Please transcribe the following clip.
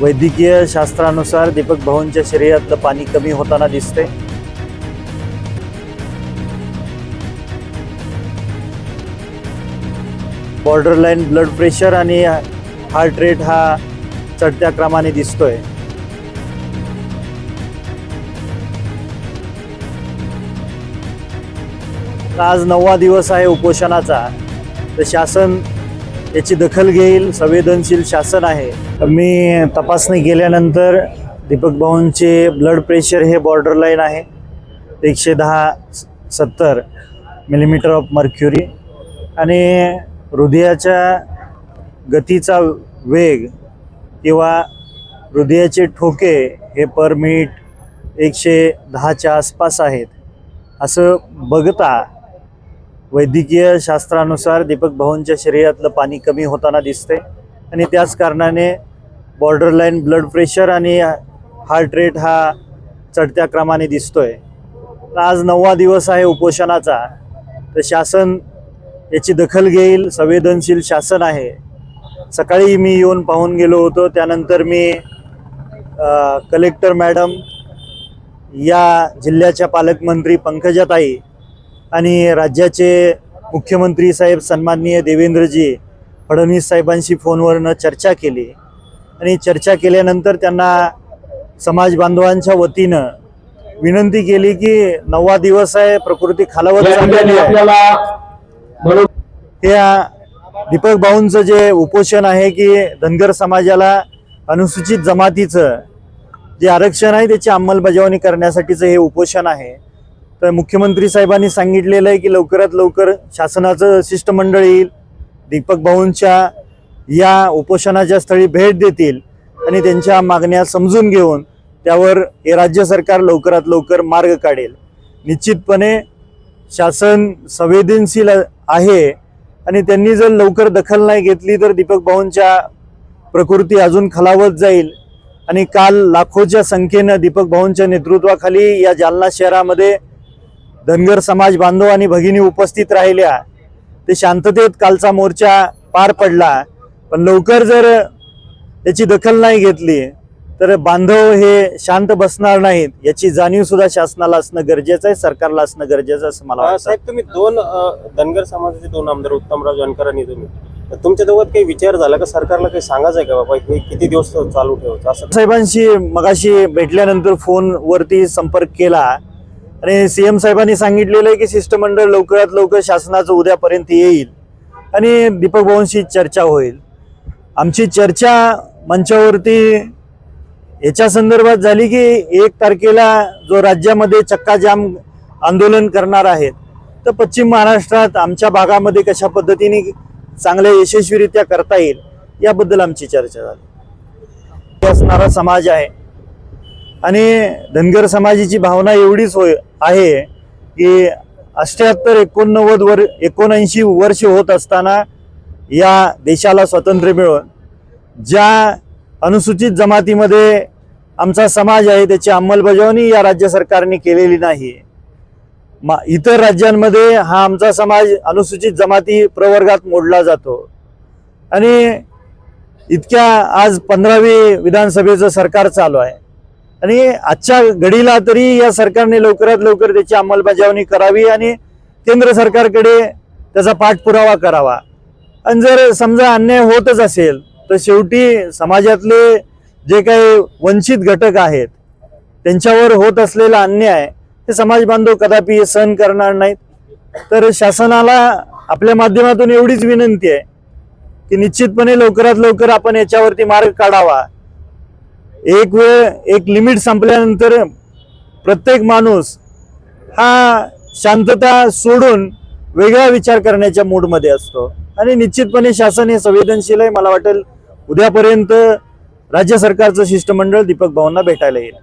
वैद्यकीय शास्त्रानुसार दीपक भाऊंच्या शरीरातलं पाणी कमी होताना दिसते बॉर्डर लाईन ब्लड प्रेशर आणि हार्ट रेट हा चढत्या क्रमाने दिसतोय. आज नववा दिवस आहे उपोषणाचा. तर शासन याची दखल घेईल संवेदनशील शासन आहे. मी तपासणी केल्यानंतर दीपक भाऊंचे ब्लड प्रेशर हे बॉर्डर लाईन आहे. एकशे दहा सत्तर मिलीमीटर ऑफ मर्क्युरी आणि हृदयाच्या गतीचा वेग किंवा हृदयाचे ठोके हे पर मिनिट एकशे दहाच्या आसपास आहेत. असं बघता वैद्यकीय शास्त्रानुसार दीपक भाऊंच्या शरीरातलं पाणी कमी होताना दिसते आणि त्याच कारणाने बॉर्डर लाईन ब्लड प्रेशर आणि हार्ट रेट हा चढत्या क्रमाने दिसतोय. आज नववा दिवस आहे उपोषणाचा. तर शासन याची दखल घेईल संवेदनशील शासन आहे. सकाळी मी येऊन पाहून गेलो होतो त्यानंतर मी कलेक्टर मॅडम या जिल्ह्याच्या पालकमंत्री पंकजाताई आणि राज्याचे मुख्यमंत्री साहेब सन्माननीय देवेंद्रजी फडणवीस साहेबांशी फोनवरनं चर्चा केली. आणि चर्चा केल्यानंतर त्यांना समाज बांधवांच्या वतीनं विनंती केली की नववा दिवस आहे प्रकृती खालावत चाललेली आहे. आपल्याला म्हणून या दीपक भाऊंचं जे उपोषण आहे की धनगर समाजाला अनुसूचित जमातीचं जे आरक्षण आहे त्याची अंमलबजावणी करण्यासाठीचं हे उपोषण आहे. तर मुख्यमंत्री साहेबांनी सांगितलेलं आहे की लवकरात लवकर शासनाचं शिष्टमंडळ येईल दीपक भाऊंच्या या उपोषणाच्या स्थळी भेट देतील आणि त्यांच्या मागण्या समजून घेऊन त्यावर हे राज्य सरकार लवकरात लवकर मार्ग काढेल. निश्चितपणे शासन संवेदनशील आहे आणि त्यांनी जर लवकर दखल नाही घेतली तर दीपक भाऊंच्या प्रकृती अजून खालावत जाईल आणि काल लाखोच्या संख्येनं दीपक भाऊंच्या नेतृत्वाखाली या जालना शहरामध्ये धनगर समाज बांधव आणि भगिनी उपस्थित राहिल्या. ते शांततेत कालचा मोर्चा पार पडला. पण लवकर जर याची दखल नाही घेतली तर बांधव हे शांत बसणार नाहीत. याची जाणीव सुद्धा शासनाला असणं गरजेचं आहे सरकारला असणं गरजेचं आहे असं मला वाटतं. साहेब तुम्ही दोन धनगर समाजाचे दोन आमदार उत्तमराव जानकर आणि तुम्ही. तुमच्या दोघात काही विचार झाला का? सरकारला काही सांगायचं आहे का बाबा हे किती दिवस चालू ठेवायचं? असं साहेबांशी मगाशी भेटल्यानंतर फोनवरती संपर्क केला. आणि सीएम साहेबांनी सांगितलेलं आहे की शिष्टमंडळ लवकरात लवकर शासनाचं उद्यापर्यंत येईल आणि दीपक भवनशी चर्चा होईल. आमची चर्चा मंचावरती याच्या संदर्भात झाली की एक तारखेला जो राज्यामध्ये चक्काजाम आंदोलन करणार आहेत तर पश्चिम महाराष्ट्रात आमच्या भागामध्ये कशा पद्धतीने चांगल्या यशस्वीरित्या करता येईल याबद्दल आमची चर्चा झाली. असणारा समाज आहे आणि धनगर समाजाची भावना एवढीच होय आहे की अष्ट्याहत्तर एकोणनव्वद वर एकोणऐंशी वर्ष होत असताना या देशाला स्वातंत्र्य मिळून ज्या अनुसूचित जमातीमध्ये आमचा समाज आहे त्याची अंमलबजावणी या राज्य सरकारने केलेली नाही. मा इतर राज्यांमध्ये हा आमचा समाज अनुसूचित जमाती प्रवर्गात मोडला जातो. आणि इतक्या आज पंधरावी विधानसभेचं सरकार चालू आहे. आणि आजच्या घडीला तरी या सरकारने लवकरात लवकर त्याची अंमलबजावणी करावी आणि केंद्र सरकारकडे त्याचा पाठपुरावा करावा. आणि जर समजा अन्याय होतच असेल तर शेवटी समाजातले जे काही वंचित घटक आहेत त्यांच्यावर होत असलेला अन्याय हे समाज बांधव कदापि सहन करणार नाहीत. तर शासनाला आपल्या माध्यमातून एवढीच विनंती आहे की निश्चितपणे लवकरात लवकर आपण याच्यावरती मार्ग काढावा. एक वेळ एक लिमिट संपल्यानंतर प्रत्येक माणूस हा शांतता सोडून वेगळा विचार करण्याच्या मूडमध्ये असतो. आणि निश्चितपणे शासन हे संवेदनशील आहे मला वाटेल उद्यापर्यंत राज्य सरकारचं शिष्टमंडळ दीपक भाऊंना भेटायला येईल.